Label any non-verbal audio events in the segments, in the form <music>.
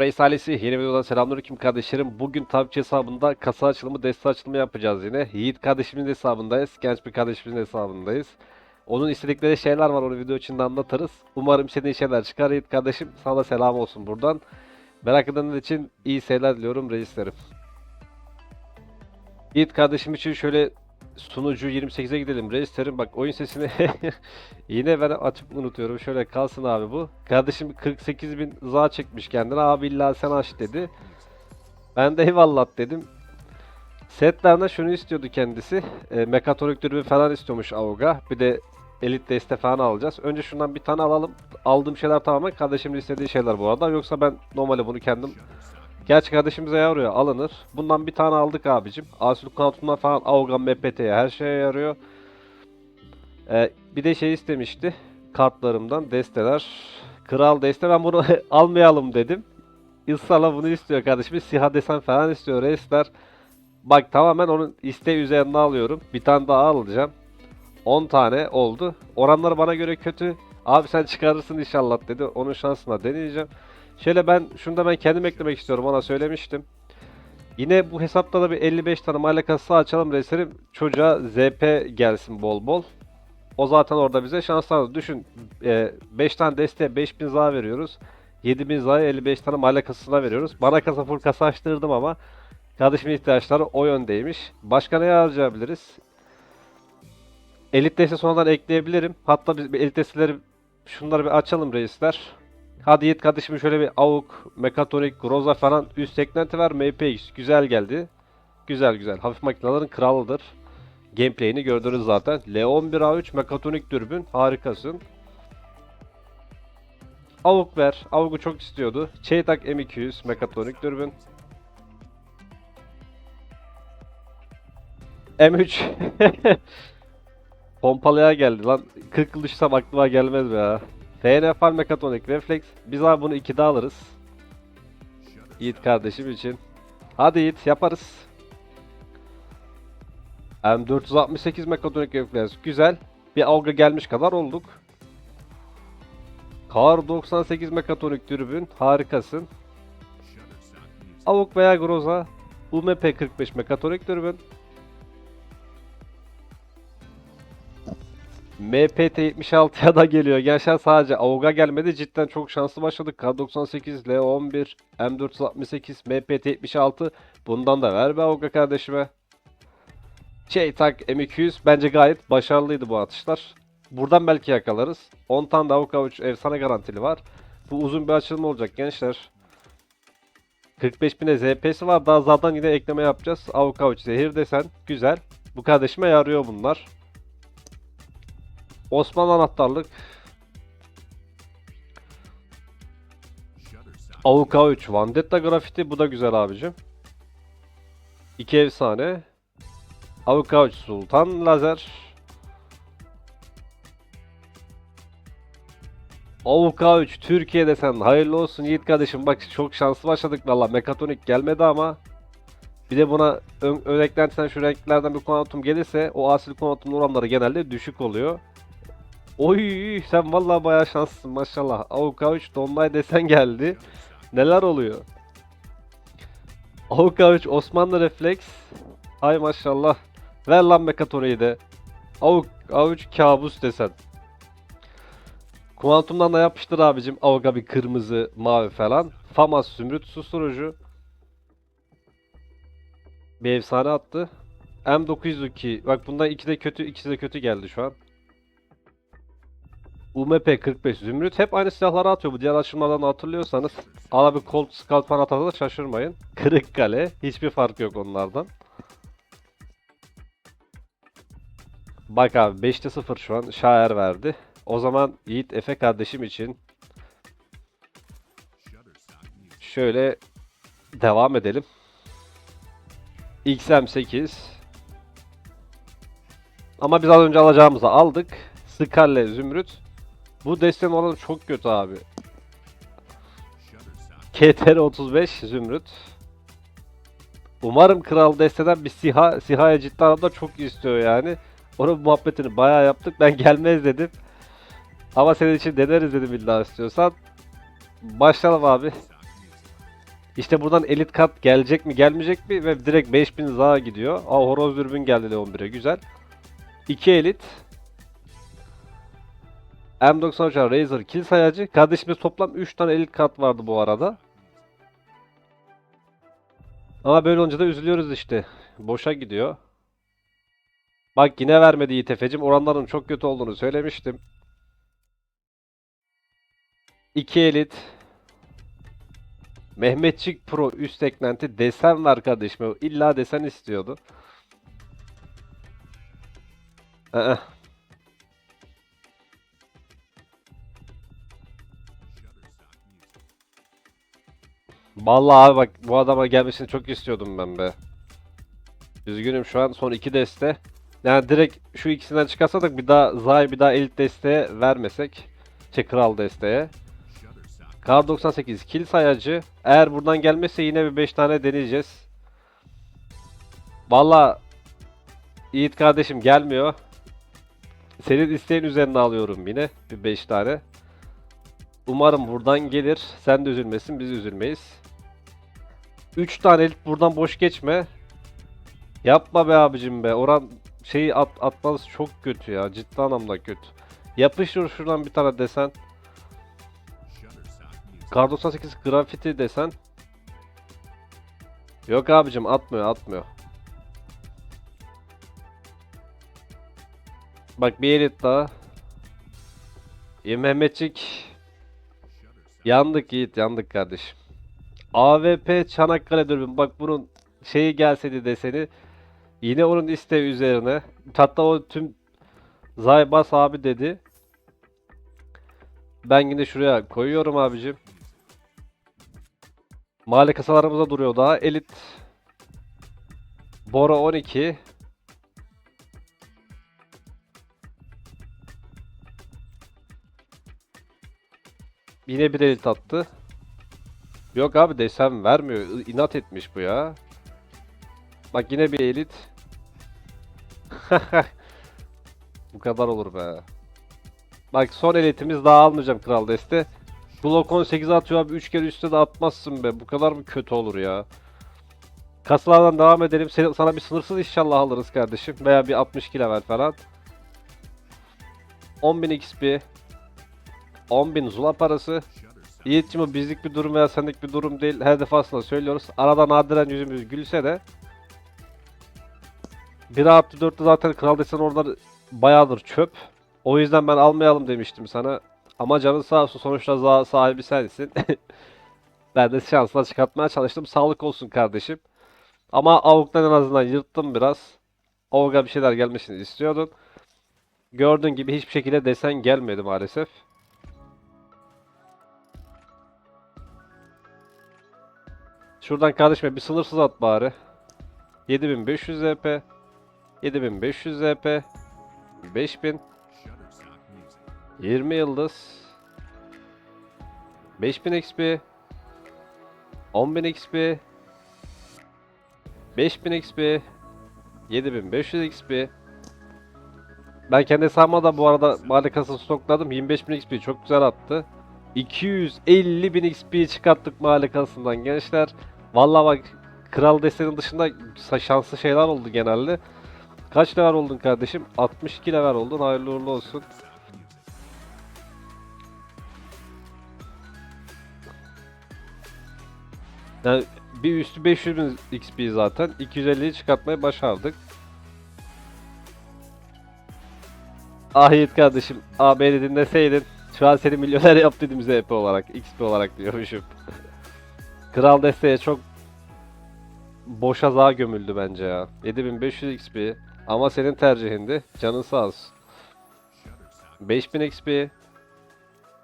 Reis ailesi yeni videodan selamünaleyküm kardeşlerim. Bugün TABC hesabında kasa açılımı, deste açılımı yapacağız yine. Yiğit kardeşimizin hesabındayız. Genç bir kardeşimizin hesabındayız. Onun istedikleri şeyler var onu video içinde anlatırız. Umarım istediğin şeyler çıkar Yiğit kardeşim. Sana selam olsun buradan. Merak edenler için iyi seyirler diliyorum reislerim. Yiğit kardeşim için şöyle sunucu 28'e gidelim reislerim. Bak oyun sesini <laughs> yine ben açıp unutuyorum. Şöyle kalsın abi bu. Kardeşim 48 bin za çekmiş kendine. Abi illa sen aç dedi. Ben de eyvallah dedim. Setlerden şunu istiyordu kendisi. E, mekatronik dürbün falan istiyormuş Avga. Bir de elit deste falan alacağız. Önce şundan bir tane alalım. Aldığım şeyler tamamen kardeşimin istediği şeyler bu arada. Yoksa ben normalde bunu kendim Gerçi kardeşimize yarıyor alınır. Bundan bir tane aldık abicim. Asil kantundan falan Avga MPT'ye her şeye yarıyor. Ee, bir de şey istemişti. Kartlarımdan desteler. Kral deste ben bunu <laughs> almayalım dedim. İnsala bunu istiyor kardeşim. Siyah desen falan istiyor reisler. Bak tamamen onun isteği üzerine alıyorum. Bir tane daha alacağım. 10 tane oldu. Oranları bana göre kötü. Abi sen çıkarırsın inşallah dedi. Onun şansına deneyeceğim. Şöyle ben şunu da ben kendim eklemek istiyorum ona söylemiştim. Yine bu hesapta da bir 55 tane mahalle kasası açalım reislerim. Çocuğa ZP gelsin bol bol. O zaten orada bize şanslar. Düşün 5 tane desteğe 5000 za veriyoruz. 7000 za'ya 55 tane mahalle kasasına veriyoruz. Bana kasa full kasa açtırdım ama kardeşimin ihtiyaçları o yöndeymiş. Başka ne harcayabiliriz? Elit deste sonradan ekleyebilirim. Hatta biz elit desteleri şunları bir açalım reisler. Hadi Yiğit kardeşim şöyle bir AUK, Mekatronik, Groza falan üst eklenti var. MPX güzel geldi. Güzel güzel. Hafif makinelerin kralıdır. Gameplay'ini gördünüz zaten. L11A3 Mekatronik dürbün. Harikasın. AUK ver. AUK'u çok istiyordu. Çeytak M200 Mekatronik dürbün. M3 <laughs> Pompalıya geldi lan. 40 yıl düşsem aklıma gelmez be ya. TNFR Mekatronik Reflex. Biz abi bunu 2'de alırız. Yiğit kardeşim için. Hadi Yiğit yaparız. M468 Mekatronik Reflex. Güzel. Bir algı gelmiş kadar olduk. Kar 98 Mekatronik dürbün. Harikasın. Avuk veya Groza. UMP 45 Mekatronik dürbün. MPT 76'ya da geliyor. Gençler sadece AUG'a gelmedi. Cidden çok şanslı başladık. K98, L11, M468, MPT 76. Bundan da ver be AUG'a kardeşime. Şey tak M200 bence gayet başarılıydı bu atışlar. Buradan belki yakalarız. 10 tane de AUG avuç efsane garantili var. Bu uzun bir açılım olacak gençler. 45 bine ZP'si var. Daha zaten yine ekleme yapacağız. AUG avuç zehir desen. Güzel. Bu kardeşime yarıyor bunlar. Osmanlı anahtarlık. Avuka 3 Vandetta grafiti bu da güzel abicim. İki efsane. Avuka 3 Sultan lazer. Avuka 3 Türkiye'de sen hayırlı olsun Yiğit kardeşim bak çok şanslı başladık valla mekatronik gelmedi ama bir de buna ön, ön eklentiden şu renklerden bir kuantum gelirse o asil kuantum oranları genelde düşük oluyor. Oy sen vallahi bayağı şanslısın maşallah. Avuka 3 Donlay desen geldi. Neler oluyor? Avuka 3 Osmanlı Refleks. Hay maşallah. Ver lan Mekatori'yi de. Avuka 3 kabus desen. Kuantumdan da yapıştır abicim. Avuka bir kırmızı, mavi falan. Famas Zümrüt susturucu. Bir efsane attı. M902. Bak bundan iki de kötü, ikisi de kötü geldi şu an. UMP 45 Zümrüt hep aynı silahları atıyor bu diğer açılmadan hatırlıyorsanız. Ala bir Colt Scout falan atarsa şaşırmayın. <laughs> Kırıkkale hiçbir fark yok onlardan. Bak abi 5'te 0 şu an şair verdi. O zaman Yiğit Efe kardeşim için şöyle devam edelim. XM8 ama biz az önce alacağımızı aldık. Scarlet Zümrüt bu destenin oranı çok kötü abi. KTR 35 Zümrüt. Umarım kral desteden bir siha, sihaya ciddi anlamda çok istiyor yani. Onun muhabbetini bayağı yaptık. Ben gelmez dedim. Ama senin için deneriz dedim illa istiyorsan. Başlayalım abi. İşte buradan elit kat gelecek mi gelmeyecek mi ve direkt 5000 za gidiyor. Aa horoz dürbün geldi Leon 1'e güzel. 2 elit. M93 Razer kill sayacı. Kardeşimiz toplam 3 tane elit kat vardı bu arada. Ama böyle olunca da üzülüyoruz işte. Boşa gidiyor. Bak yine vermedi İTF'cim. Oranların çok kötü olduğunu söylemiştim. 2 elit. Mehmetçik Pro üst eklenti desen var kardeşim. İlla desen istiyordu. Aa. Vallahi abi bak bu adama gelmesini çok istiyordum ben be. Üzgünüm şu an son iki deste. Yani direkt şu ikisinden çıkarsadık bir daha Zay bir daha elit desteğe vermesek. Şey kral desteğe. Kar 98 kill sayacı. Eğer buradan gelmezse yine bir 5 tane deneyeceğiz. Valla Yiğit kardeşim gelmiyor. Senin isteğin üzerine alıyorum yine bir 5 tane. Umarım buradan gelir. Sen de üzülmesin, biz üzülmeyiz. 3 tane elit buradan boş geçme. Yapma be abicim be. Oran şeyi at, atmanız çok kötü ya. Ciddi anlamda kötü. Yapıştır şuradan bir tane desen. Kar 98 grafiti desen. Yok abicim atmıyor atmıyor. Bak bir elit daha. Ya Mehmetçik. Yandık Yiğit yandık kardeşim. AWP Çanakkale dürbün. Bak bunun şeyi gelseydi deseni. Yine onun isteği üzerine. Hatta o tüm Zaybas abi dedi. Ben yine şuraya koyuyorum abicim. Mahalle kasalarımızda duruyor daha. Elit Bora 12 Yine bir elit attı. Yok abi desem vermiyor. İnat etmiş bu ya. Bak yine bir elit. <laughs> bu kadar olur be. Bak son elitimiz daha almayacağım kral deste. Blok 18 atıyor abi 3 kere üstte de atmazsın be. Bu kadar mı kötü olur ya? Kasalardan devam edelim. Seni- sana bir sınırsız inşallah alırız kardeşim. Veya bir 62 level falan. 10.000 XP. 10.000 Zula parası. Yiğit'cim o bizlik bir durum veya senlik bir durum değil. Her defasında söylüyoruz. Arada nadiren yüzümüz gülse de 1 artı 4'te zaten Kral Desen oralar bayağıdır çöp. O yüzden ben almayalım demiştim sana. Ama canın sağ olsun sonuçta sahibi sensin. <laughs> ben de şansla çıkartmaya çalıştım. Sağlık olsun kardeşim. Ama Avuk'tan en azından yırttım biraz. Avuk'a bir şeyler gelmesini istiyordun. Gördüğün gibi hiçbir şekilde desen gelmedi maalesef. Şuradan kardeşime bir sınırsız at bari. 7500 ZP. 7500 ZP. 5000. 20 yıldız. 5000 XP. 10000 XP. 5000 XP. 7500 XP. Ben kendi hesabıma da bu arada malikasını stokladım. 25000 XP çok güzel attı. 250 bin XP çıkarttık malikasından gençler. Vallahi bak kral desenin dışında şanslı şeyler oldu genelde. Kaç level oldun kardeşim? 62 level oldun. Hayırlı uğurlu olsun. Yani bir üstü 500 bin XP zaten. 250'yi çıkartmayı başardık. Ah Yiğit kardeşim. Ah beni dinleseydin. Şu an seni milyoner yaptıydım ZP olarak. XP olarak diyormuşum. <laughs> Kral desteğe çok boşa zağa gömüldü bence ya. 7500 XP. Ama senin tercihindi. Canın sağ olsun. 5000 XP.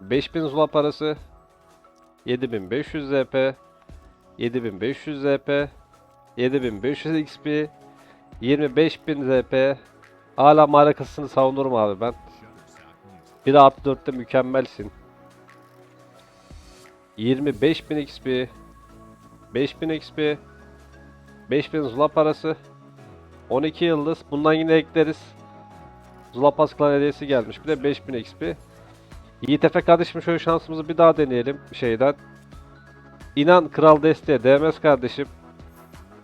5000 Zula parası. 7500 ZP. 7500 ZP. 7500 XP. 25000 ZP. Hala markasını savunurum abi ben. Bir de artı 4'te mükemmelsin. 25.000 XP. 5000 XP. 5000 Zula parası. 12 yıldız. Bundan yine ekleriz. Zula Pass Klan hediyesi gelmiş. Bir de 5000 XP. Yiğit Efe kardeşim şöyle şansımızı bir daha deneyelim şeyden. İnan kral desteğe değmez kardeşim.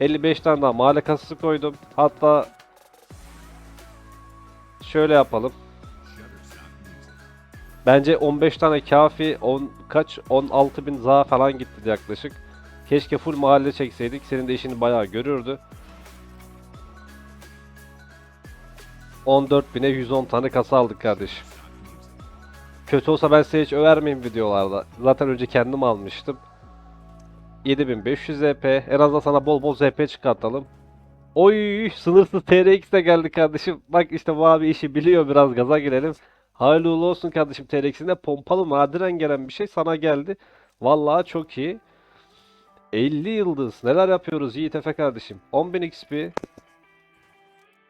55 tane daha mahalle kasası koydum. Hatta şöyle yapalım. Bence 15 tane kafi. 10 kaç? 16 bin za falan gitti yaklaşık. Keşke full mahalle çekseydik. Senin de işini bayağı görürdü. 14 bine 110 tane kasa aldık kardeşim. Kötü olsa ben size hiç över miyim videolarda? Zaten önce kendim almıştım. 7500 ZP. En azından sana bol bol ZP çıkartalım. Oy sınırsız TRX de geldi kardeşim. Bak işte bu abi işi biliyor biraz gaza girelim. Hayırlı olsun kardeşim TRX'inde pompalı nadiren gelen bir şey sana geldi. Vallahi çok iyi. 50 yıldız. Neler yapıyoruz Yiğit Efe kardeşim. 10.000 XP.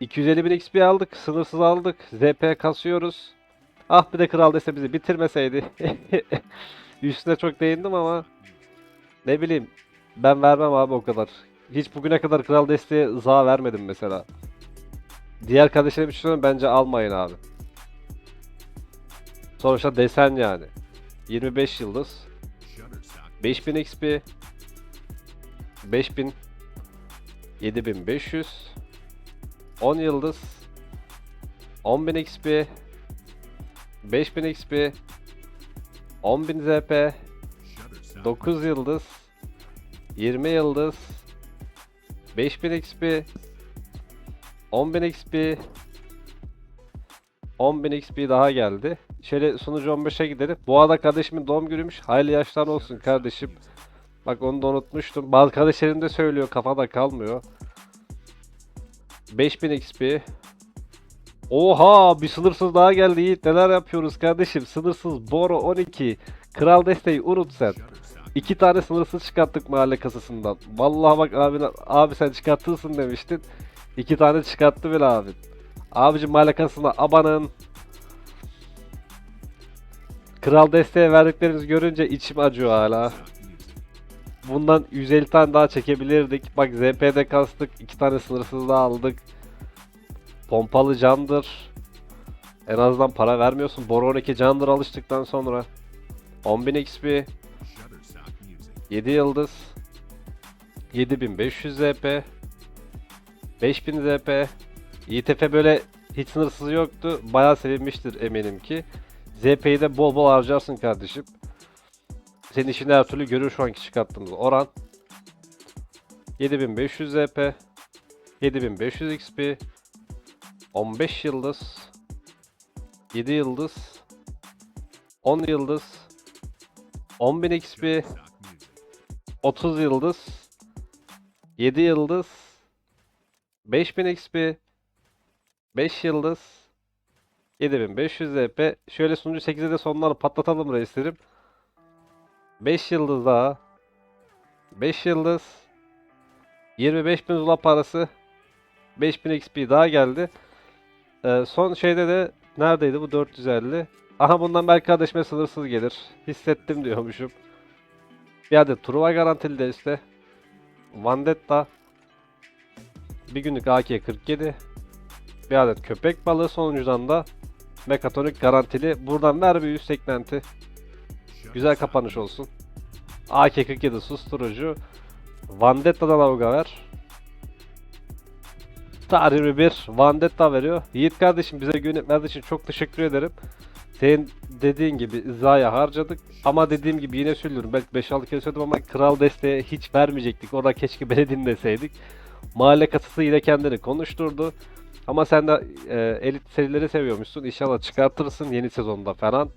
250.000 XP aldık. Sınırsız aldık. ZP kasıyoruz. Ah bir de kral dese bizi bitirmeseydi. <laughs> Üstüne çok değindim ama ne bileyim ben vermem abi o kadar. Hiç bugüne kadar kral desteği za vermedim mesela. Diğer kardeşlerim için söylüyorum bence almayın abi. Sonuçta desen yani. 25 yıldız. 5000 XP. 5000 7500 10 yıldız 10000 XP 5000 XP 10000 ZP 9 yıldız 20 yıldız 5000 XP 10000 XP 10000 XP daha geldi. Şöyle sunucu 15'e gidelim. Bu arada kardeşimin doğum günüymüş. Hayırlı yaşlar olsun kardeşim. Bak onu da unutmuştum. Bazı kardeşlerim de söylüyor kafada kalmıyor. 5000 XP. Oha bir sınırsız daha geldi Yiğit. Neler yapıyoruz kardeşim? Sınırsız Boro 12. Kral desteği unut sen. İki tane sınırsız çıkarttık mahalle kasasından. Vallahi bak abi, abi sen çıkartırsın demiştin. İki tane çıkarttı bile abi. Abicim mahalle kasasına abanın. Kral desteğe verdiklerimizi görünce içim acıyor hala. Bundan 150 tane daha çekebilirdik. Bak ZP'de kastık. iki tane sınırsız daha aldık. Pompalı candır. En azından para vermiyorsun. Boron 2 candır alıştıktan sonra. 10.000 XP. 7 yıldız. 7500 ZP. 5000 ZP. YTF böyle hiç sınırsız yoktu. Bayağı sevinmiştir eminim ki. ZP'yi de bol bol harcarsın kardeşim. Senin işini her türlü görür şu anki çıkarttığımız oran. 7500 ZP. 7500 XP. 15 yıldız. 7 yıldız. 10 yıldız. 10.000 XP. 30 yıldız. 7 yıldız. 5000 XP. 5 yıldız. 7500 ZP. Şöyle sunucu 8'e de sonları patlatalım reislerim. 5 yıldız daha. 5 yıldız. 25.000 zula parası. 5000 XP daha geldi. Ee, son şeyde de neredeydi bu 450? Aha bundan belki kardeşime sınırsız gelir. Hissettim diyormuşum. Bir adet Truva garantili deste. Vandetta. Bir günlük AK-47. Bir adet köpek balığı sonuncudan da Mekatonik garantili. Buradan ver bir üst eklenti. Güzel kapanış olsun. AK-47 susturucu. Vandetta'dan avuga ver. Tarih 21 Vandetta veriyor. Yiğit kardeşim bize güvenip verdiği için çok teşekkür ederim. Senin dediğin gibi Zaya harcadık. Ama dediğim gibi yine söylüyorum. Belki 5-6 kere söyledim ama kral desteğe hiç vermeyecektik. Orada keşke beni <laughs> dinleseydik. Mahalle kasası yine kendini konuşturdu. Ama sen de e, elit serileri seviyormuşsun. İnşallah çıkartırsın yeni sezonda falan.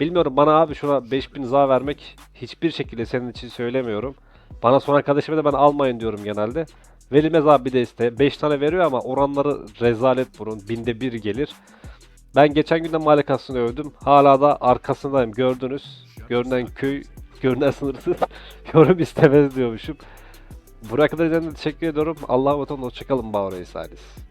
Bilmiyorum bana abi şuna 5000 za vermek hiçbir şekilde senin için söylemiyorum. Bana son arkadaşıma da ben almayın diyorum genelde. Verilmez abi bir deste. 5 tane veriyor ama oranları rezalet burun. Binde bir gelir. Ben geçen gün de malikasını övdüm. Hala da arkasındayım gördünüz. Görünen köy, görünen sınırsız. <laughs> Yorum istemez diyormuşum. Buraya kadar izlediğiniz teşekkür ediyorum. Allah'a emanet olun. Hoşçakalın Bağır Reis ailesi.